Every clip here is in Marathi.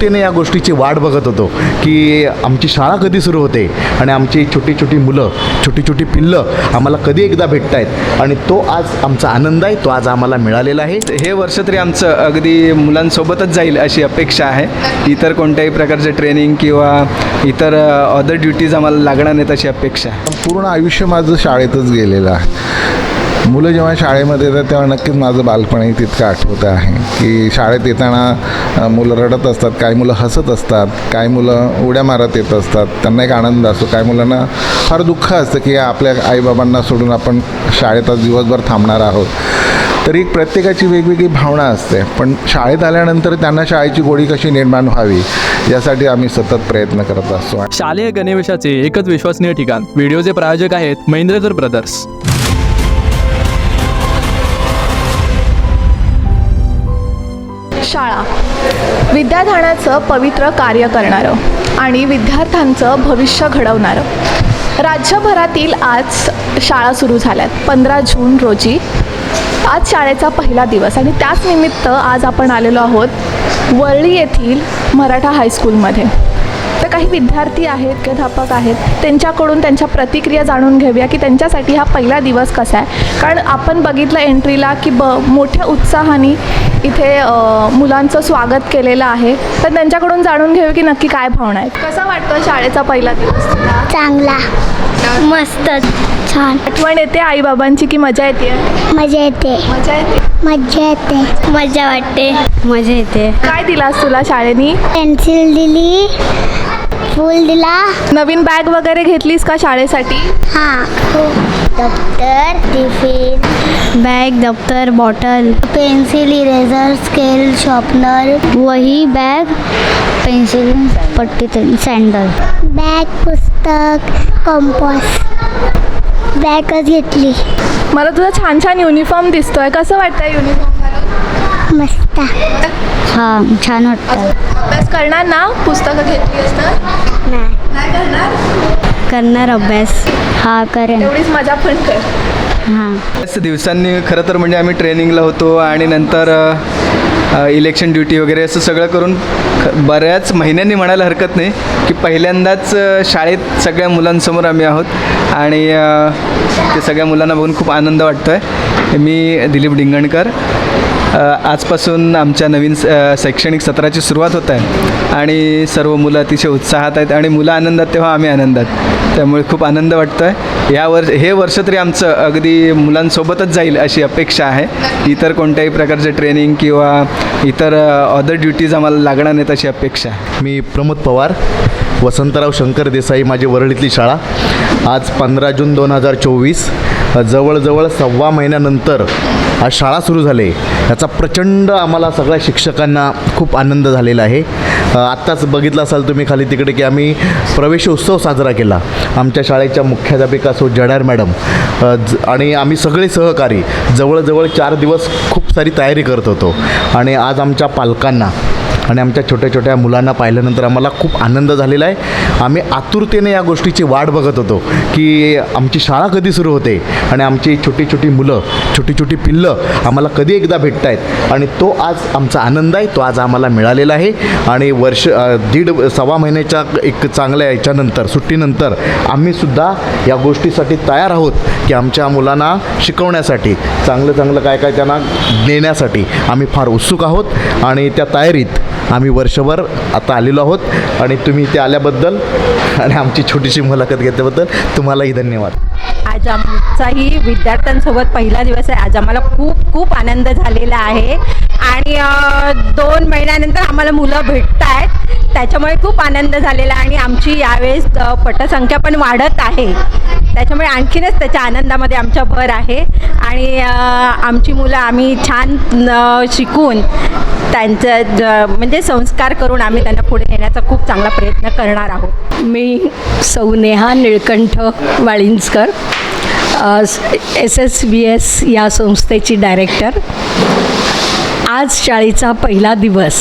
आतुरतेने या गोष्टीची वाट बघत होतो की आमची शाळा कधी सुरू होते आणि आमची छोटी छोटी मुलं छोटी छोटी पिल्लं आम्हाला कधी एकदा भेटत आहेत आणि तो आज आमचा आनंद आहे तो आज आम्हाला मिळालेला आहे. हे वर्ष तरी आमचं अगदी मुलांसोबतच जाईल अशी अपेक्षा आहे. इतर कोणत्याही प्रकारचे ट्रेनिंग किंवा इतर अदर ड्युटीज आम्हाला लागणार नाहीत अशी अपेक्षा आहे. पूर्ण आयुष्य माझं शाळेतच गेलेलं आहे. मुलं जेव्हा शाळेमध्ये येतात तेव्हा नक्कीच माझं बालपणही तितकं आठवतं आहे. की शाळेत येताना मुलं रडत असतात काही मुलं हसत असतात काही मुलं उड्या मारत येत असतात. त्यांना एक आनंद असतो. काही मुलांना फार दुःख असतं की आपल्या आईबाबांना सोडून आपण शाळेत आज दिवसभर थांबणार आहोत. तरी प्रत्येकाची वेगवेगळी भावना असते. पण शाळेत आल्यानंतर त्यांना शाळेची गोडी कशी निर्माण व्हावी यासाठी आम्ही सतत प्रयत्न करत असतो. शालेय गणवेशाचे एकच विश्वसनीय ठिकाण व्हिडिओचे प्रायोजक आहेत महेंद्रधर ब्रदर्स. शाळा. विद्याधानाचं पवित्र कार्य करणारं आणि विद्यार्थ्यांचं भविष्य घडवणारं. राज्यभरातील आज शाळा सुरू झाल्यात. पंधरा जून रोजी आज शाळेचा पहिला दिवस आणि त्याच निमित्त आज आपण आलेलो आहोत वरळी येथील मराठा हायस्कूलमध्ये तर काही विद्यार्थी आहेत प्राध्यापक आहेत त्यांच्याकडून त्यांच्या प्रतिक्रिया जाणून घेऊया की त्यांच्यासाठी हा पहिला दिवस कसा आहे. कारण आपण बघितलं एंट्रीला की ब मोठ्या उत्साहाने इथे मुलांचं स्वागत केलेलं आहे. तर त्यांच्याकडून जाणून घेऊ की नक्की काय भावना आहेत. कसा वाटतो शाळेचा पहिला दिवस तुला? चांगला. मस्त. छान. आठवण येते आईबाबांची की मजा येते? मजा येते. मजा येते? मजा येते. मजा वाटते. मजा येते. काय दिलास तुला शाळेनी? पेन्सिल दिली. फूल दिला. नवीन बॅग वगैरे घेतलीस का शाळेसाठी? हां. दप्तर टिफिन बॅग दप्तर bottle. Pencil eraser scale sharpener वही बॅग पेन्सिल पट्टी सँडल। बॅग पुस्तक कंपॉस बॅगच घेतली. मला तुझा छान छान युनिफॉर्म दिसतोय. कसं वाटतंय युनिफॉर्म मस्त. हां छान वाटतं अभ्यास करणार ना? पुस्तकं घेतली असतात नाही. नाही करणार? करणार अभ्यास. हा करेन. एवढीच मजा पण कर. बऱ्याच दिवसांनी खरं तर म्हणजे आम्ही ट्रेनिंगला होतो आणि नंतर इलेक्शन ड्युटी वगैरे असं सगळं करून ख- बऱ्याच महिन्यांनी म्हणायला हरकत नाही की पहिल्यांदाच शाळेत सगळ्या मुलांसमोर आम्ही आहोत आणि ते सगळ्या मुलांना बघून खूप आनंद वाटतो आहे मी दिलीप डिंगणकर. आजपासून आमच्या नवीन स- शैक्षणिक सत्राची सुरुवात होत आहे आणि सर्व मुलं अतिशय उत्साहात आहेत आणि मुलं आनंदात तेव्हा आम्ही आनंदात. त्यामुळे खूप आनंद वाटतो आहे या वर्ष हे वर्ष तरी आमचं अगदी मुलांसोबतच जाईल अशी अपेक्षा आहे. इतर कोणत्याही प्रकारचे ट्रेनिंग किंवा इतर अदर ड्युटीज आम्हाला लागणार नाहीत अशी अपेक्षा आहे. मी प्रमोद पवार वसंतराव शंकर देसाई माझी वरळीतली शाळा. आज पंधरा जून दोन हजार चोवीस. जवळजवळ सव्वा महिन्यानंतर शाळा सुरू झाले. याचा प्रचंड आम्हाला सगळ्या शिक्षकांना खूप आनंद झालेला आहे. आत्ताच बघितलं असाल तुम्ही खाली तिकडे की आम्ही प्रवेश उत्सव साजरा केला. आमच्या शाळेच्या मुख्याध्यापिका सो जडार मॅडम. ज- आणि आम्ही सगळे सहकारी जवळजवळ चार दिवस खूप सारी तयारी करत होतो. आणि आज आमच्या पालकांना आणि आमच्या छोट्या छोट्या मुलांना पाहिल्यानंतर आम्हाला खूप आनंद झालेला आहे. आम्ही आतुरतेने या गोष्टीची वाट बघत होतो की आमची शाळा कधी सुरू होते आणि आमची छोटी छोटी मुलं छोटी छोटी पिल्लं आम्हाला कधी एकदा भेटत आहेत आणि तो आज आमचा आनंद आहे तो आज आम्हाला मिळालेला आहे. आणि वर्ष दीड सव्वा महिन्याच्या एक चांगल्या याच्यानंतर सुट्टीनंतर आम्हीसुद्धा या गोष्टीसाठी तयार आहोत की आमच्या मुलांना शिकवण्यासाठी चांगलं चांगलं काय काय त्यांना देण्यासाठी आम्ही फार उत्सुक आहोत. आणि त्या तयारीत आम्ही वर्षभर आता आलेलो आहोत आणि तुम्ही इथे आल्याबद्दल आणि आमची छोटीशी मुलाखत घेतल्याबद्दल तुम्हालाही धन्यवाद. आज आमचाही विद्यार्थ्यांसोबत पहिला दिवस आहे. आज आम्हाला खूप खूप आनंद झालेला आहे. आणि दोन महिन्यानंतर आम्हाला मुलं भेटत आहेत त्याच्यामुळे खूप आनंद झालेला आणि आमची यावेळेस पटसंख्या पण वाढत आहे. त्याच्यामुळे आणखीनच त्याच्या आनंदामध्ये आमच्या भर आहे. आणि आमची मुलं आम्ही छान शिकून त्यांचं ज- म्हणजे संस्कार करून आम्ही त्यांना पुढे नेण्याचा खूप चांगला प्रयत्न करणार आहोत. मी सौ Neha Nilkanth Walinjkar S S B S या संस्थेची डायरेक्टर. आज शाळेचा पहिला दिवस.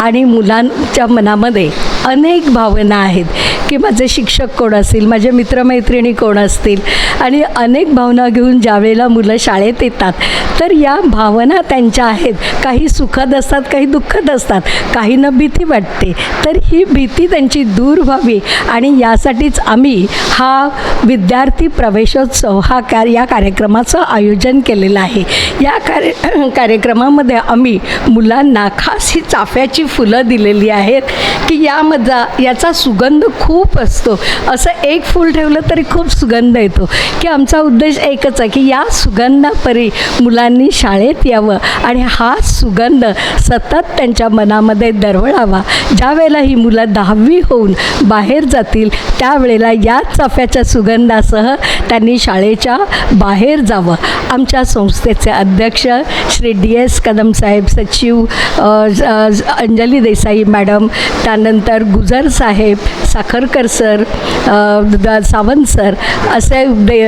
आणि मुलांच्या मनामध्ये अनेक भावना आहेत. की माझे शिक्षक कोण असतील माझे मित्रमैत्रिणी कोण असतील आणि अनेक भावना घेऊन ज्यावेळेला मुलं शाळेत येतात तर या भावना त्यांच्या आहेत. काही सुखद असतात काही दुःखद असतात काहींना भीती वाटते तर ही भीती त्यांची दूर व्हावी आणि यासाठीच आम्ही हा विद्यार्थी प्रवेशोत्सव हा कार या कार्यक्रमाचं आयोजन केलेलं आहे. या कार्य कार्यक्रमामध्ये आम्ही मुलांना खास ही चाफ्याची फुलं दिलेली आहेत की यामधला याचा सुगंध खूप खूप असतो. असं एक फूल ठेवलं तरी खूप सुगंध येतो. की आमचा उद्देश एकच आहे की या सुगंधापरी मुलांनी शाळेत यावं आणि हा सुगंध सतत त्यांच्या मनामध्ये दरवळावा. ज्या वेळेला ही मुलं दहावी होऊन बाहेर जातील त्यावेळेला या चाफ्याच्या सुगंधासह त्यांनी शाळेच्या बाहेर जावं. आमच्या संस्थेचे अध्यक्ष श्री डी एस कदम साहेब सचिव अंजली देसाई मॅडम त्यानंतर गुजर साहेब साखरकर सर सावंत सर असे दे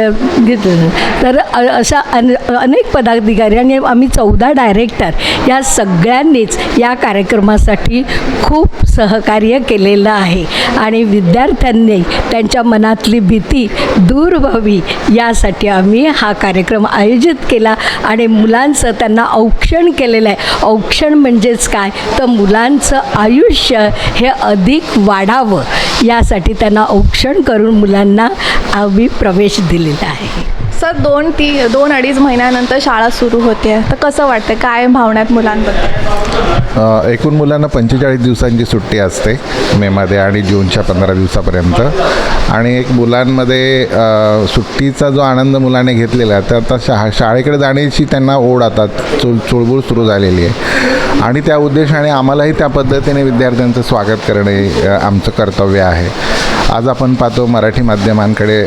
घेतले. तर अशा अन अनेक पदाधिकारी आणि आम्ही चौदा डायरेक्टर या सगळ्यांनीच या कार्यक्रमासाठी खूप सहकार्य केलेलं आहे आणि विद्यार्थ्यांनी त्यांच्या मनातली भीती दूर व्हावी यासाठी आम्ही हा कार्यक्रम आयोजित केला आणि मुलांचं त्यांना औक्षण केलेलं आहे. औक्षण म्हणजेच काय? तर मुलांचं आयुष्य हे अधिक वाढावं. यासाठी त्यांना औक्षण करून मुलांना आम्ही प्रवेश दिलेला आहे. दोन ती दोन अडीच महिन्यानंतर शाळा सुरू होते. तर कसं वाटतं काय भावनात मुलांबद्दल? एकूण मुलांना पंचेचाळीस दिवसांची सुट्टी असते मेमध्ये आणि जूनच्या पंधरा दिवसापर्यंत. आणि एक मुलांमध्ये सुट्टीचा जो आनंद मुलाने घेतलेला तर आता शा शाळेकडे जाण्याची त्यांना ओढ आता चुळ चुळबुळ सुरू झालेली आहे. आणि त्या उद्देशाने आम्हालाही त्या पद्धतीने विद्यार्थ्यांचं स्वागत करणे आमचं कर्तव्य आहे. आज आपण पाहतो मराठी माध्यमांकडे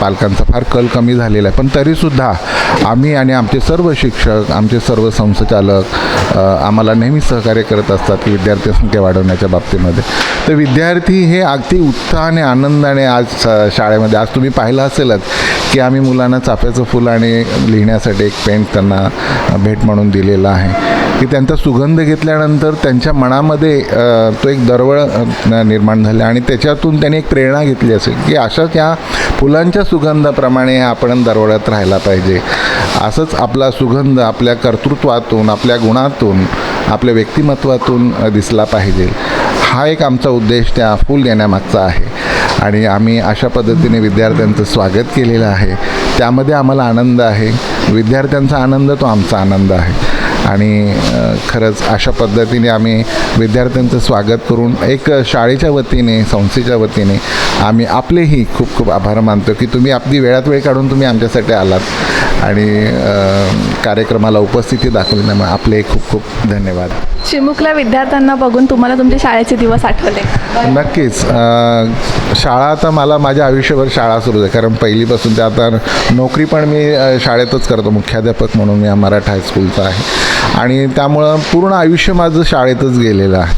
पालकांचा फार कल कमी झालेला आहे. पण तरीसुद्धा आम्ही आणि आमचे सर्व शिक्षक आमचे सर्व संस्थाचालक आम्हाला नेहमी सहकार्य करत असतात की विद्यार्थी संख्या वाढवण्याच्या बाबतीमध्ये. तर विद्यार्थी हे अगदी उत्साहाने आनंदाने आज शाळेमध्ये आज तुम्ही पाहिलं असेलच की आम्ही मुलांना चाफ्याचं फुल आणि लिहिण्यासाठी एक पेंट त्यांना भेट म्हणून दिलेला आहे. की त्यांचा सुगंध घेतल्यानंतर त्यांच्या मनामध्ये तो एक दरवळ निर्माण झाला. आणि त्याच्यातून त्यांनी एक प्रेरणा घेतली असेल की अशाच या फुलांच्या सुगंधाप्रमाणे आपण दरवळत राहायला पाहिजे. असंच आपला सुगंध आपल्या कर्तृत्वातून आपल्या गुणातून आपल्या व्यक्तिमत्वातून दिसला पाहिजे. हा एक आमचा उद्देश त्या फूल देण्यामागचा आहे. आणि आम्ही अशा पद्धतीने विद्यार्थ्यांचं स्वागत केलेलं आहे. त्यामध्ये आम्हाला आनंद आहे. विद्यार्थ्यांचा आनंद तो आमचा आनंद आहे. आणि खरंच अशा पद्धतीने आम्ही विद्यार्थ्यांचं स्वागत करून एक शाळेच्या वतीने संस्थेच्या वतीने आम्ही आपलेही खूप खूप आभार मानतो की तुम्ही आपली वेळात वेळ काढून तुम्ही आमच्यासाठी आलात आणि कार्यक्रमाला उपस्थिती दाखवली त्यामुळे आपले खूप खूप धन्यवाद. चिमुकल्या विद्यार्थ्यांना बघून तुम्हाला तुमचे शाळेचे दिवस आठवले. नक्कीच शाळा आता मला माझ्या आयुष्यभर शाळा सुरू आहे कारण पहिलीपासून ते आता नोकरी पण मी शाळेतच करतो मुख्याध्यापक म्हणून मी मराठा हायस्कूलचा आहे. आणि त्यामुळं पूर्ण आयुष्य माझं शाळेतच गेलेलं आहे.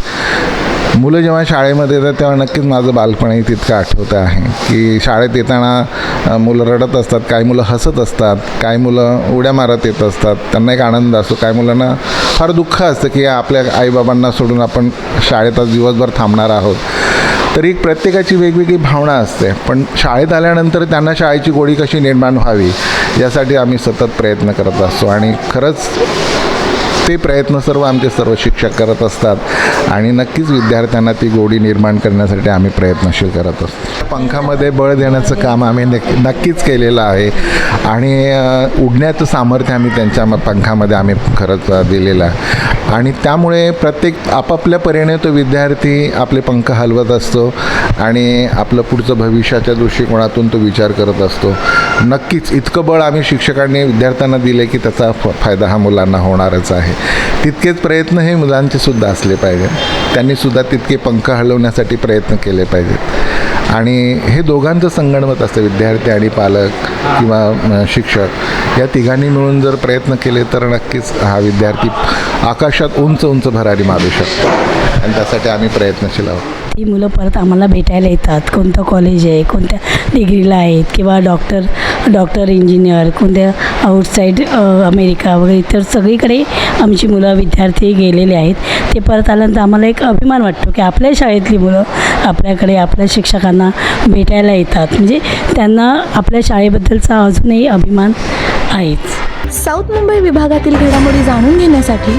मुलं जेव्हा शाळेमध्ये येतात तेव्हा नक्कीच माझं बालपणही तितकं आठवतं आहे. की शाळेत येताना मुलं रडत असतात काही मुलं हसत असतात काही मुलं उड्या मारत येत असतात. त्यांना एक आनंद असतो. काही मुलांना फार दुःख असतं की आपल्या आईबाबांना सोडून आपण शाळेत आज दिवसभर थांबणार आहोत. तरी एक प्रत्येकाची वेगवेगळी भावना असते. पण शाळेत आल्यानंतर त्यांना शाळेची गोडी कशी निर्माण व्हावी यासाठी आम्ही सतत प्रयत्न करत असतो. आणि खरंच ते प्रयत्न सर्व आमचे सर्व शिक्षक करत असतात. आणि नक्कीच विद्यार्थ्यांना ती गोडी निर्माण करण्यासाठी आम्ही प्रयत्नशील करत असतो. पंखामध्ये बळ देण्याचं काम आम्ही नक्की नक्कीच केलेलं आहे. आणि उडण्याचं सामर्थ्य आम्ही त्यांच्या पंखामध्ये आम्ही खरंच दिलेलं आहे. आणि त्यामुळे प्रत्येक आपापल्या परीने तो विद्यार्थी आपले पंख हलवत असतो. आणि आपलं पुढचं भविष्याच्या दृष्टिकोनातून तो विचार करत असतो. नक्कीच इतकं बळ आम्ही शिक्षकांनी विद्यार्थ्यांना दिले की त्याचा फ फायदा हा मुलांना होणारच आहे. तितकेच प्रयत्न हे मुलांचे सुद्धा असले पाहिजेत. त्यांनीसुद्धा तितके पंख हलवण्यासाठी प्रयत्न केले पाहिजेत. आणि हे दोघांचं संगणमत असतं विद्यार्थी आणि पालक किंवा शिक्षक. या तिघांनी मिळून जर प्रयत्न केले तर नक्कीच हा विद्यार्थी आकाशात उंच उंच भरारी मारू शकतो. आणि त्यासाठी आम्ही प्रयत्नशील आहोत. ही मुलं परत आम्हाला भेटायला येतात. कोणतं कॉलेज आहे कोणत्या डिग्रीला आहेत किंवा डॉक्टर डॉक्टर इंजिनियर कोणत्या आउटसाईड अमेरिका वगैरे इतर सगळीकडे आमची मुलं विद्यार्थी गेलेले आहेत. ते परत आल्यानंतर आम्हाला एक अभिमान वाटतो की आपल्या शाळेतली मुलं आपल्याकडे आपल्या शिक्षकांना भेटायला येतात. म्हणजे त्यांना आपल्या शाळेबद्दलचा अजूनही अभिमान आहेच. साऊथ मुंबई विभागातील घडामोडी जाणून घेण्यासाठी